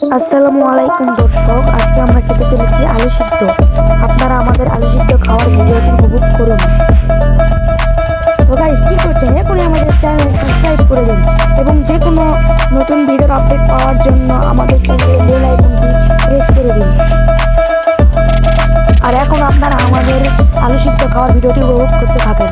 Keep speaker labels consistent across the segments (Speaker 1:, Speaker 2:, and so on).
Speaker 1: আসসালামু আলাইকুম দর্শক, আজকে আমরা খেতে চলেছি আলু সিদ্ধ। আপনারা আমাদের আলু সিদ্ধ খাওয়ার ভিডিওটি উপভোগ করুন। তো গাইস কি করছেন? এখনই আমাদের চ্যানেল সাবস্ক্রাইব করে দিন এবং যে কোনো নতুন ভিডিওর আপডেট পাওয়ার জন্য আমাদের চ্যানেলের বেল আইকনটি প্রেস করে দিন। আর এখন আপনারা আমাদের আলু সিদ্ধ খাওয়ার ভিডিওটি উপভোগ করতে থাকেন।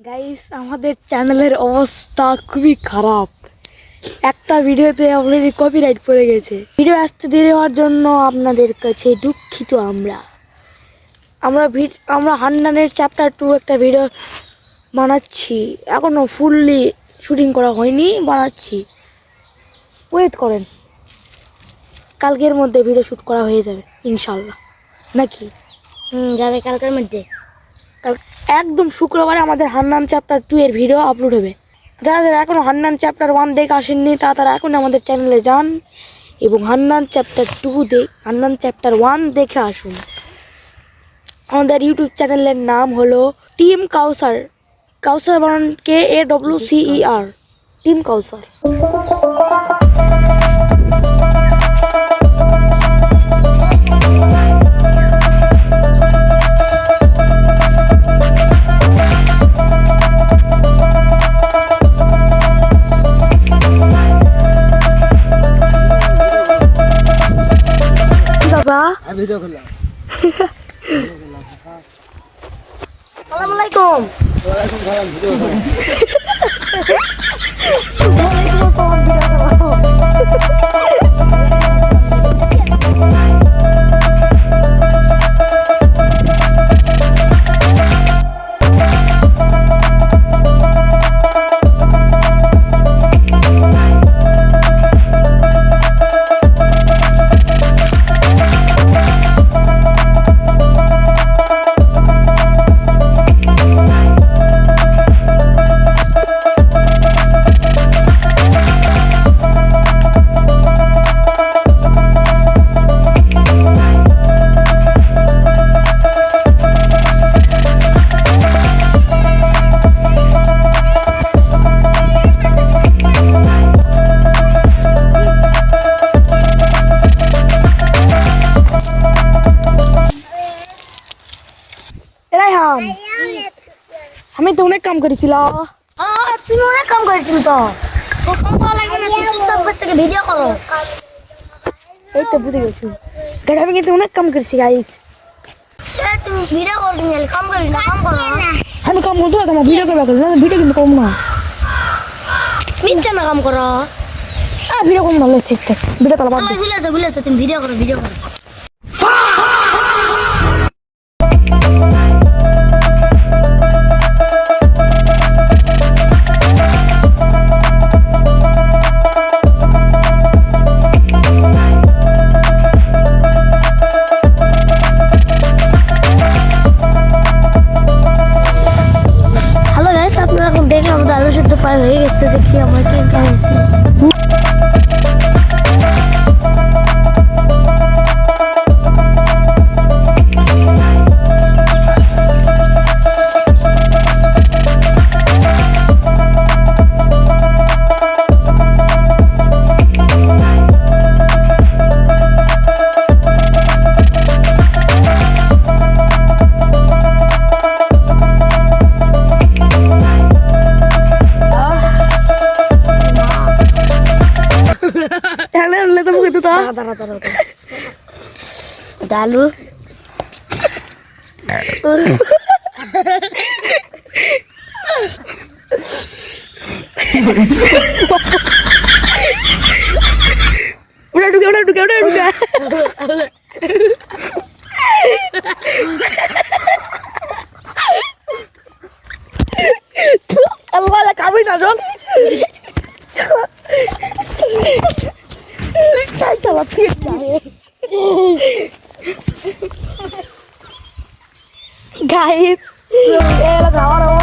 Speaker 1: গাইস আমাদের চ্যানেলের অবস্থা খুবই খারাপ। একটা ভিডিওতে অলরেডি কপিরাইট পড়ে গেছে। ভিডিও আসতে দেরি হওয়ার জন্য আপনাদের কাছে দুঃখিত আমরা। আমরা আমরা হান্নানের চ্যাপ্টার টু একটা ভিডিও বানাচ্ছি। এখনও ফুললি শুটিং করা হয়নি, বানাচ্ছি। ওয়েট করেন। কালকের মধ্যে ভিডিও শ্যুট করা হয়ে যাবে ইনশাল্লাহ নাকি?
Speaker 2: হুম, যাবে কালকের মধ্যে।
Speaker 1: একদম শুক্রবারে আমাদের হান্নান চ্যাপ্টার টু এর ভিডিও আপলোড হবে। যারা যারা এখনও হান্নান চ্যাপ্টার ওয়ান দেখে আসেননি তা তারা এখন আমাদের চ্যানেলে যান এবং হান্নান চ্যাপ্টার টু দে হান্নান চ্যাপ্টার ওয়ান দেখে আসুন। আমাদের ইউটিউব চ্যানেলের নাম হলো টিম কাউসার কাউসার বানান কে এ ডব্লিউ সিই আর টিম কাউসার দাদা
Speaker 2: আসসালামু আলাইকুম।
Speaker 1: রাইহান তো অনেক কাম করেছিলাম
Speaker 2: আহ, তুমি অনেক কাম করেছিল তো। করা ভিডিও করো।
Speaker 1: এই তো বুঝে গেছি। গাইস আমি কিন্তু অনেক কাম করেছি গাইস
Speaker 2: তুমি ভিডিও করছ কাম করি না কাম করো।
Speaker 1: আমি কাম করতে তোমার ভিডিও করবে করব না ভিডিও কিন্তু কম না।
Speaker 2: মিথ্যা না কাম করো।
Speaker 1: আহ ভিডিও কম না লে, ঠিক ঠিক ভিডিও
Speaker 2: ভুলেছো ভুলেছো তুমি ভিডিও করো ভিডিও করো। প্রায় হয়ে গেছে দেখি আমরা ডালু
Speaker 1: ওটা ঢুকে ওটা ঢুকে ওটা ঢুকে আল্লাহ কামি না জন চালাচ্ছি গাইস এলা খাওয়ার